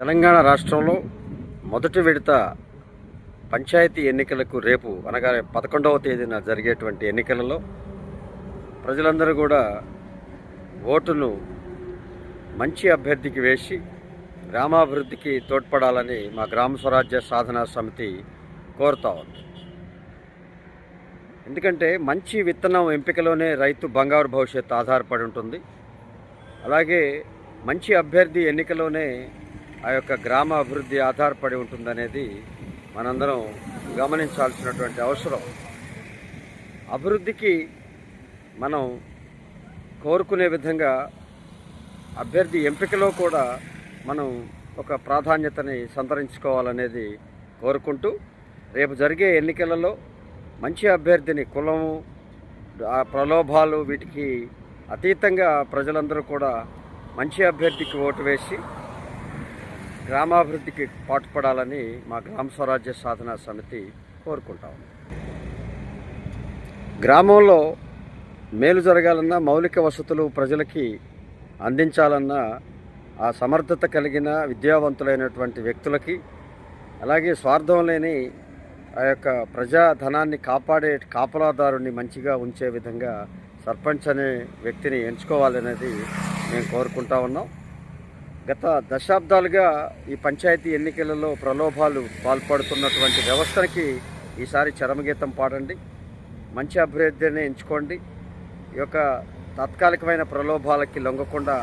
తెలంగాణ రాష్ట్రంలో మొదటి విడత పంచాయతీ ఎన్నికలకు రేపు అనగా పదకొండవ తేదీన జరిగేటువంటి ఎన్నికలలో ప్రజలందరూ కూడా ఓటును మంచి అభ్యర్థికి వేసి గ్రామాభివృద్ధికి తోడ్పడాలని మా గ్రామ స్వరాజ్య సాధనా సమితి కోరుతా ఉంది. ఎందుకంటే మంచి విత్తనం ఎంపికలోనే రైతు బంగారు భవిష్యత్తు ఆధారపడి ఉంటుంది. అలాగే మంచి అభ్యర్థి ఎన్నికలోనే ఆ యొక్క గ్రామ అభివృద్ధి ఆధారపడి ఉంటుందనేది మనందరం గమనించాల్సినటువంటి అవసరం. అభివృద్ధికి మనం కోరుకునే విధంగా అభ్యర్థి ఎంపికలో కూడా మనం ఒక ప్రాధాన్యతని సంతరించుకోవాలనేది కోరుకుంటూ రేపు జరిగే ఎన్నికలలో మంచి అభ్యర్థిని కులము ప్రలోభాలు వీటికి అతీతంగా ప్రజలందరూ కూడా మంచి అభ్యర్థికి ఓటు వేసి గ్రామాభివృద్ధికి పాటుపడాలని మా గ్రామ స్వరాజ్య సాధన సమితి కోరుకుంటాం గ్రామంలో మేలు జరగాలన్నా మౌలిక వసతులు ప్రజలకి అందించాలన్నా ఆ సమర్థత కలిగిన విద్యావంతులైనటువంటి వ్యక్తులకి అలాగే స్వార్థం లేని ఆ యొక్క ప్రజాధనాన్ని కాపాడే కాపలాదారుని మంచిగా ఉంచే విధంగా సర్పంచ్ అనే వ్యక్తిని ఎంచుకోవాలనేది మేము కోరుకుంటా ఉన్నాం. గత దశాబ్దాలుగా ఈ పంచాయతీ ఎన్నికలలో ప్రలోభాలు పాల్పడుతున్నటువంటి వ్యవస్థకి ఈసారి చరమగీతం పాడండి. మంచి అభ్యర్థిని ఎంచుకోండి. ఈ యొక్క తాత్కాలికమైన ప్రలోభాలకి లొంగకుండా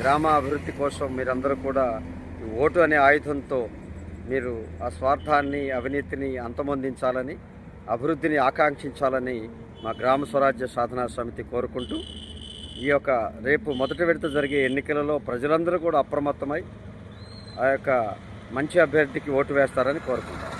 గ్రామ అభివృద్ధి కోసం మీరందరూ కూడా ఈ ఓటు అనే ఆయుధంతో మీరు ఆ స్వార్థాన్ని అవినీతిని అంతమొందించాలని అభివృద్ధిని ఆకాంక్షించాలని మా గ్రామ స్వరాజ్య సాధనా సమితి కోరుకుంటూ ఈ యొక్క రేపు మొదటి విడత జరిగే ఎన్నికలలో ప్రజలందరూ కూడా అప్రమత్తమై ఆ యొక్క మంచి అభ్యర్థికి ఓటు వేస్తారని కోరుకుంటారు